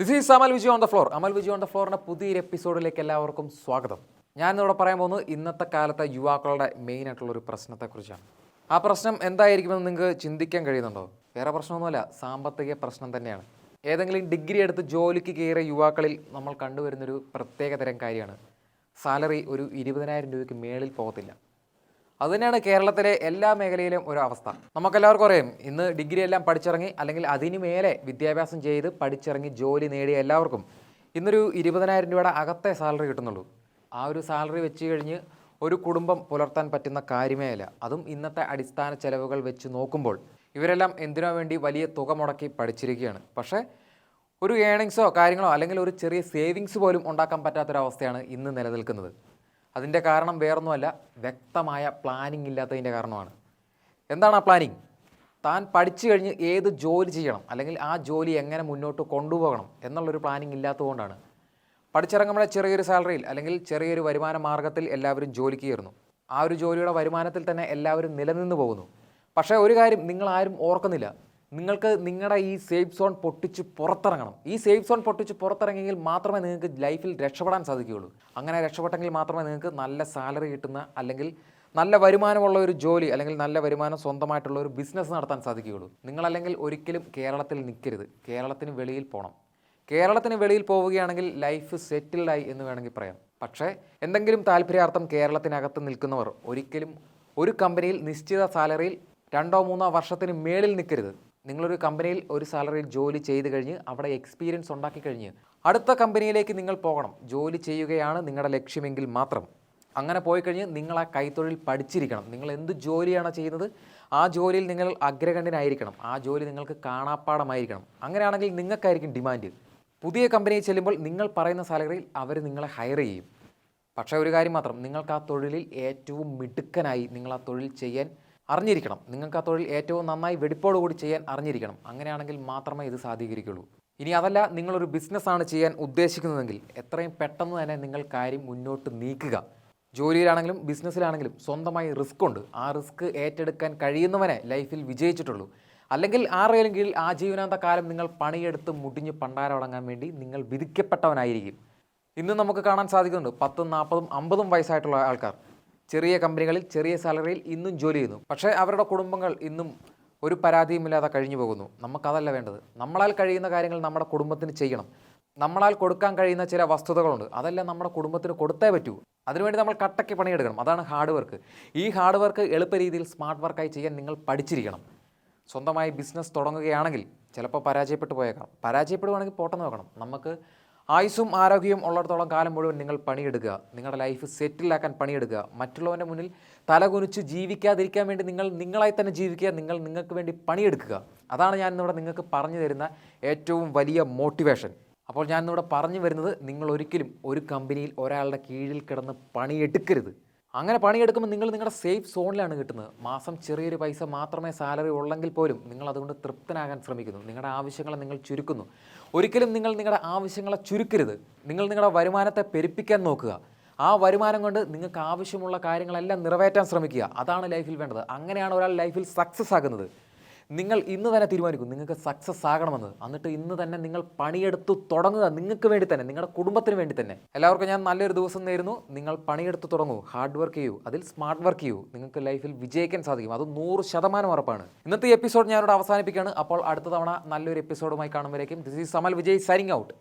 This is Amal Vijay on the floor Amal Vijay on the ഫ്ലോറിന്റെ പുതിയൊരു എപ്പിസോഡിലേക്ക് എല്ലാവർക്കും സ്വാഗതം. ഞാൻ ഇന്നിവിടെ പറയാൻ പോകുന്നത് ഇന്നത്തെ കാലത്തെ യുവാക്കളുടെ മെയിൻ ആയിട്ടുള്ള ഒരു പ്രശ്നത്തെക്കുറിച്ചാണ്. ആ പ്രശ്നം എന്തായിരിക്കുമെന്ന് നിങ്ങൾക്ക് ചിന്തിക്കാൻ കഴിയുന്നുണ്ടോ? വേറെ പ്രശ്നമൊന്നുമല്ല സാമ്പത്തിക പ്രശ്നം തന്നെയാണ്. ഏതെങ്കിലും ഡിഗ്രി എടുത്ത് ജോലിക്ക് കയറിയ യുവാക്കളിൽ നമ്മൾ കണ്ടുവരുന്നൊരു പ്രത്യേക തരം കാര്യമാണ്. സാലറി ഒരു ഇരുപതിനായിരം രൂപയ്ക്ക് മേളിൽ പോകത്തില്ല. അതുതന്നെയാണ് കേരളത്തിലെ എല്ലാ മേഖലയിലും ഒരു അവസ്ഥ. നമുക്കെല്ലാവർക്കും അറിയാം ഇന്ന് ഡിഗ്രി എല്ലാം പഠിച്ചിറങ്ങി അല്ലെങ്കിൽ അതിനു മേലെ വിദ്യാഭ്യാസം ചെയ്ത് പഠിച്ചിറങ്ങി ജോലി നേടിയ എല്ലാവർക്കും ഇന്നൊരു ഇരുപതിനായിരം രൂപയുടെ അകത്തെ സാലറി കിട്ടുന്നുള്ളൂ. ആ ഒരു സാലറി വെച്ച് കഴിഞ്ഞ് ഒരു കുടുംബം പുലർത്താൻ പറ്റുന്ന കാര്യമേ അല്ല. അതും ഇന്നത്തെ അടിസ്ഥാന ചെലവുകൾ വെച്ച് നോക്കുമ്പോൾ ഇവരെല്ലാം എന്തിനോ വേണ്ടി വലിയ തുക മുടക്കി പഠിച്ചിരിക്കുകയാണ്. പക്ഷേ ഒരു ഏണിങ്സോ കാര്യങ്ങളോ അല്ലെങ്കിൽ ഒരു ചെറിയ സേവിങ്സ് പോലും ഉണ്ടാക്കാൻ പറ്റാത്തൊരവസ്ഥയാണ് ഇന്ന് നിലനിൽക്കുന്നത്. അതിന്റെ കാരണം വേറൊന്നുമല്ല വ്യക്തമായ പ്ലാനിംഗ് ഇല്ലാത്തതിന്റെ കാരണമാണ്. എന്താണ് ആ പ്ലാനിങ് താൻ പഠിച്ചു കഴിഞ്ഞ് ഏത് ജോലി ചെയ്യണം? അല്ലെങ്കിൽ ആ ജോലി എങ്ങനെ മുന്നോട്ട് കൊണ്ടുപോകണം? എന്നുള്ളൊരു പ്ലാനിങ് ഇല്ലാത്തതുകൊണ്ടാണ്. പഠിച്ചിറങ്ങുമ്പോൾ ചെറിയൊരു സാലറിയിൽ അല്ലെങ്കിൽ ചെറിയൊരു വരുമാന മാർഗത്തിൽ എല്ലാവരും ജോലിക്ക് കയറുന്നു. ആ ഒരു ജോലിയുടെ വരുമാനത്തിൽ തന്നെ എല്ലാവരും നിലനിന്ന് പോകുന്നു. പക്ഷേ ഒരു കാര്യം നിങ്ങൾ ആരും ഓർക്കുന്നില്ല. നിങ്ങൾക്ക് നിങ്ങളുടെ ഈ സേഫ് സോൺ പൊട്ടിച്ച് പുറത്തിറങ്ങണം. ഈ സേഫ് സോൺ പൊട്ടിച്ച് പുറത്തിറങ്ങിയെങ്കിൽ മാത്രമേ നിങ്ങൾക്ക് ലൈഫിൽ രക്ഷപ്പെടാൻ സാധിക്കുകയുള്ളൂ. അങ്ങനെ രക്ഷപ്പെട്ടെങ്കിൽ മാത്രമേ നിങ്ങൾക്ക് നല്ല സാലറി കിട്ടുന്ന അല്ലെങ്കിൽ നല്ല വരുമാനമുള്ള ഒരു ജോലി അല്ലെങ്കിൽ നല്ല വരുമാനം സ്വന്തമായിട്ടുള്ള ഒരു ബിസിനസ് നടത്താൻ സാധിക്കുകയുള്ളൂ. നിങ്ങളല്ലെങ്കിൽ ഒരിക്കലും കേരളത്തിൽ നിൽക്കരുത്. കേരളത്തിന് വെളിയിൽ പോകണം കേരളത്തിന് വെളിയിൽ പോവുകയാണെങ്കിൽ ലൈഫ് സെറ്റിൽഡായി എന്ന് വേണമെങ്കിൽ പറയാം. പക്ഷേ എന്തെങ്കിലും താല്പര്യാർത്ഥം കേരളത്തിനകത്ത് നിൽക്കുന്നവർ ഒരിക്കലും ഒരു കമ്പനിയിൽ നിശ്ചിത സാലറിയിൽ രണ്ടോ മൂന്നോ വർഷത്തിന് മേളിൽ നിൽക്കരുത്. നിങ്ങളൊരു കമ്പനിയിൽ ഒരു സാലറിയിൽ ജോലി ചെയ്ത് കഴിഞ്ഞ് അവിടെ എക്സ്പീരിയൻസ് ഉണ്ടാക്കി കഴിഞ്ഞ് അടുത്ത കമ്പനിയിലേക്ക് നിങ്ങൾ പോകണം. ജോലി ചെയ്യുകയാണ് നിങ്ങളുടെ ലക്ഷ്യമെങ്കിൽ മാത്രം. അങ്ങനെ പോയി കഴിഞ്ഞ് നിങ്ങൾ ആ കൈത്തൊഴിൽ പഠിച്ചിരിക്കണം. നിങ്ങൾ എന്ത് ജോലിയാണ് ചെയ്യുന്നത്? ആ ജോലിയിൽ നിങ്ങൾ അഗ്രഗണ്യനായിരിക്കണം. ആ ജോലി നിങ്ങൾക്ക് കാണാപ്പാടമായിരിക്കണം അങ്ങനെയാണെങ്കിൽ നിങ്ങൾക്കായിരിക്കും ഡിമാൻഡ്. പുതിയ കമ്പനിയിൽ ചെല്ലുമ്പോൾ നിങ്ങൾ പറയുന്ന സാലറിയിൽ അവർ നിങ്ങളെ ഹയർ ചെയ്യും. പക്ഷേ ഒരു കാര്യം മാത്രം നിങ്ങൾക്ക് ആ തൊഴിലിൽ ഏറ്റവും മിടുക്കനായി നിങ്ങൾ ആ തൊഴിൽ ചെയ്യാൻ അറിഞ്ഞിരിക്കണം. നിങ്ങൾക്ക് ആ തൊഴിൽ ഏറ്റവും നന്നായി വെടിപ്പോട് കൂടി ചെയ്യാൻ അറിഞ്ഞിരിക്കണം. അങ്ങനെയാണെങ്കിൽ മാത്രമേ ഇത് സാധീകരിക്കുള്ളൂ. ഇനി അതല്ല നിങ്ങളൊരു ബിസിനസ്സാണ് ചെയ്യാൻ ഉദ്ദേശിക്കുന്നതെങ്കിൽ എത്രയും പെട്ടെന്ന് തന്നെ നിങ്ങൾ കാര്യം മുന്നോട്ട് നീക്കുക. ജോലിയിലാണെങ്കിലും ബിസിനസ്സിലാണെങ്കിലും സ്വന്തമായി റിസ്ക് ഉണ്ട്. ആ റിസ്ക് ഏറ്റെടുക്കാൻ കഴിയുന്നവനെ ലൈഫിൽ വിജയിച്ചിട്ടുള്ളൂ. അല്ലെങ്കിൽ ആരെങ്കിലും കീഴിൽ ആജീവനാന്ത കാലം നിങ്ങൾ പണിയെടുത്ത് മുടിഞ്ഞ് പണ്ടാരടങ്ങാൻ വേണ്ടി നിങ്ങൾ വിധിക്കപ്പെട്ടവനായിരിക്കും. ഇന്ന് നമുക്ക് കാണാൻ സാധിക്കുന്നുണ്ട് പത്തും നാൽപ്പതും അമ്പതും വയസ്സായിട്ടുള്ള ആൾക്കാർ. ചെറിയ കമ്പനികളിൽ ചെറിയ സാലറിയിൽ ഇന്നും ജോലി ചെയ്യുന്നു. പക്ഷേ അവരുടെ കുടുംബങ്ങൾ ഇന്നും ഒരു പരാതിയുമില്ലാതെ കഴിഞ്ഞു പോകുന്നു. നമുക്കതല്ല വേണ്ടത്. നമ്മളാൽ കഴിയുന്ന കാര്യങ്ങൾ നമ്മുടെ കുടുംബത്തിന് ചെയ്യണം. നമ്മളാൽ കൊടുക്കാൻ കഴിയുന്ന ചില വസ്തുതകളുണ്ട്. അതെല്ലാം നമ്മുടെ കുടുംബത്തിന് കൊടുത്തേ പറ്റൂ. അതിനുവേണ്ടി നമ്മൾ കട്ടയ്ക്ക് പണിയെടുക്കണം. അതാണ് ഹാർഡ് വർക്ക്. ഈ ഹാർഡ് വർക്ക് എളുപ്പ രീതിയിൽ സ്മാർട്ട് വർക്കായി ചെയ്യാൻ നിങ്ങൾ പഠിച്ചിരിക്കണം. സ്വന്തമായി ബിസിനസ് തുടങ്ങുകയാണെങ്കിൽ ചിലപ്പോൾ പരാജയപ്പെട്ടു പോയേക്കാം. പരാജയപ്പെടുവാണെങ്കിൽ പോട്ടെന്ന് നോക്കണം. നമുക്ക് ആയുസ്സും ആരോഗ്യവും ഉള്ളിടത്തോളം കാലം മുഴുവൻ നിങ്ങൾ പണിയെടുക്കുക. നിങ്ങളുടെ ലൈഫ് സെറ്റിലാക്കാൻ പണിയെടുക്കുക. മറ്റുള്ളവന്റെ മുന്നിൽ തലകുനിച്ച് ജീവിക്കാതിരിക്കാൻ വേണ്ടി നിങ്ങൾ നിങ്ങളായി തന്നെ ജീവിക്കുക. നിങ്ങൾ നിങ്ങൾക്ക് വേണ്ടി പണിയെടുക്കുക. അതാണ് ഞാൻ ഇന്നിവിടെ നിങ്ങൾക്ക് പറഞ്ഞു തരുന്ന ഏറ്റവും വലിയ മോട്ടിവേഷൻ അപ്പോൾ ഞാൻ ഇന്നിവിടെ പറഞ്ഞു വരുന്നത് നിങ്ങൾ ഒരിക്കലും ഒരു കമ്പനിയിൽ ഒരാളുടെ കീഴിൽ കിടന്ന് പണിയെടുക്കരുത്. അങ്ങനെ പണിയെടുക്കുമ്പോൾ നിങ്ങൾ നിങ്ങളുടെ സേഫ് സോണിലാണ് കിട്ടുന്നത്. മാസം ചെറിയൊരു പൈസ മാത്രമേ സാലറി ഉള്ളെങ്കിൽ പോലും നിങ്ങൾ അതുകൊണ്ട് തൃപ്തനാകാൻ ശ്രമിക്കുന്നു. നിങ്ങളുടെ ആവശ്യങ്ങളെ നിങ്ങൾ ചുരുക്കുന്നു. ഒരിക്കലും നിങ്ങൾ നിങ്ങളുടെ ആവശ്യങ്ങളെ ചുരുക്കരുത്. നിങ്ങൾ നിങ്ങളുടെ വരുമാനത്തെ പെരുപ്പിക്കാൻ നോക്കുക. ആ വരുമാനം കൊണ്ട് നിങ്ങൾക്ക് ആവശ്യമുള്ള കാര്യങ്ങളെല്ലാം നിറവേറ്റാൻ ശ്രമിക്കുക. അതാണ് ലൈഫിൽ വേണ്ടത്. അങ്ങനെയാണ് ഒരാൾ ലൈഫിൽ സക്സസ് ആകുന്നത്. നിങ്ങൾ ഇന്ന് തന്നെ തീരുമാനിക്കും നിങ്ങൾക്ക് സക്സസ് ആകണമെന്ന്. എന്നിട്ട് ഇന്ന് തന്നെ നിങ്ങൾ പണിയെടുത്ത് തുടങ്ങുക നിങ്ങൾക്ക് വേണ്ടി തന്നെ നിങ്ങളുടെ കുടുംബത്തിന് വേണ്ടി തന്നെ. എല്ലാവർക്കും ഞാൻ നല്ലൊരു ദിവസം നേരുന്നു. നിങ്ങൾ പണിയെടുത്ത് തുടങ്ങൂ ഹാർഡ് വർക്ക് ചെയ്യൂ അതിൽ സ്മാർട്ട് വർക്ക് ചെയ്യൂ. നിങ്ങൾക്ക് ലൈഫിൽ വിജയിക്കാൻ സാധിക്കും. അത് നൂറ് ശതമാനം ഉറപ്പാണ്. ഇന്നത്തെ എപ്പിസോഡ് ഞാനിവിടെ അവസാനിപ്പിക്കുകയാണ്. അപ്പോൾ അടുത്ത തവണ നല്ലൊരു എപ്പിസോഡുമായി കാണുമ്പോഴേക്കും. This is Samal Vijay signing out